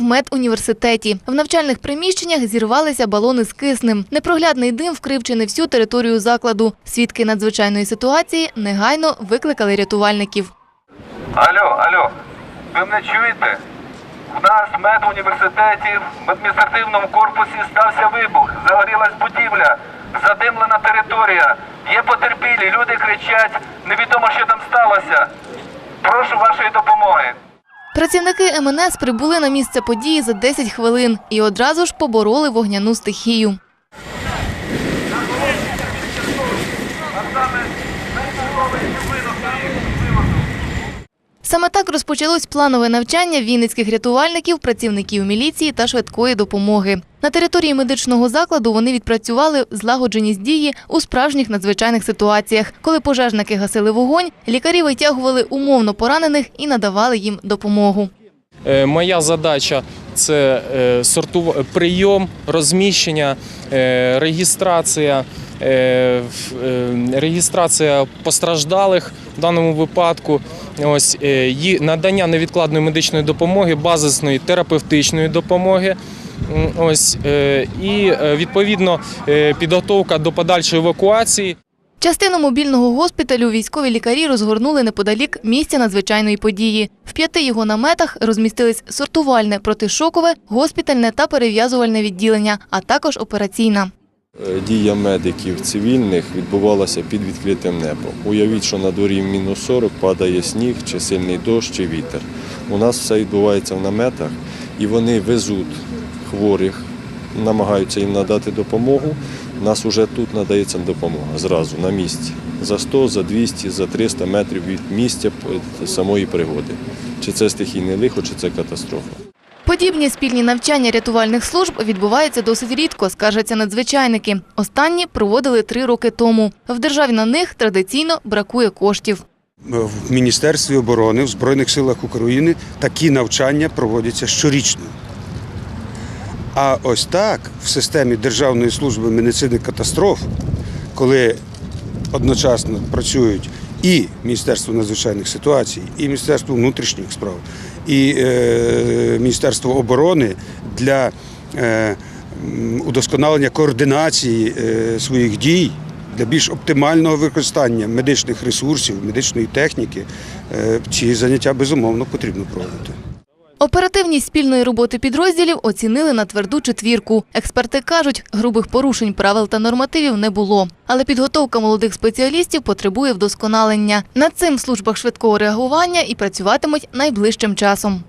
медуніверситеті. В навчальних приміщеннях зірвалися балони з киснем. Непроглядний дим вкрив всю територію закладу. Свідки надзвичайної ситуації негайно викликали рятувальників. Алло, алло, ви мене чуєте? У нас в медуніверситеті в адміністративному корпусі стався вибух, загорілась будівля, задимлена територія. Є потерпілі, люди кричать, невідомо, що там сталося. Прошу вашої допомоги. Працівники МНС прибули на місце події за 10 хвилин і одразу ж побороли вогняну стихію. Саме так розпочалось планове навчання вінницьких рятувальників, працівників міліції та швидкої допомоги. На території медичного закладу вони відпрацювали злагодженість дії у справжніх надзвичайних ситуаціях. Коли пожежники гасили вогонь, лікарі витягували умовно поранених і надавали їм допомогу. Е, Моя задача це е, сортув... прийом, розміщення, е, реєстрація, реєстрація постраждалих в даному випадку. Ось е, надання невідкладної медичної допомоги, базисної терапевтичної допомоги. Ось е, і е, відповідно підготовка до подальшої евакуації. Частину мобільного госпіталю військові лікарі розгорнули неподалік місця надзвичайної події. В п'яти його наметах розмістились сортувальне, протишокове, госпітальне та перев'язувальне відділення, а також операційна. Е, Дія медиків цивільних відбувалася під відкритим небом. Уявіть, що на дворі мінус 40 падає сніг, чи сильний дощ, чи вітер. У нас все відбувається в наметах, і вони везуть хворих, намагаються їм надати допомогу. Нас вже тут надається допомога зразу на місці. За 100, за 200, за 300 метрів від місця е, самої пригоди. Чи це стихійне лихо, чи це катастрофа. Подібні спільні навчання рятувальних служб відбуваються досить рідко, скаржаться надзвичайники. Останні проводили три роки тому. В державі на них традиційно бракує коштів. В Міністерстві оборони в Збройних силах України такі навчання проводяться щорічно. А ось так в системі Державної служби медицини катастроф, коли одночасно працюють і Міністерство надзвичайних ситуацій, і Міністерство внутрішніх справ, і е, Міністерство оборони для е, удосконалення координації е, своїх дій для більш оптимального використання медичних ресурсів, медичної техніки, ці заняття безумовно потрібно проводити. Оперативність спільної роботи підрозділів оцінили на тверду четвірку. Експерти кажуть, грубих порушень правил та нормативів не було. Але підготовка молодих спеціалістів потребує вдосконалення. Над цим в службах швидкого реагування і працюватимуть найближчим часом.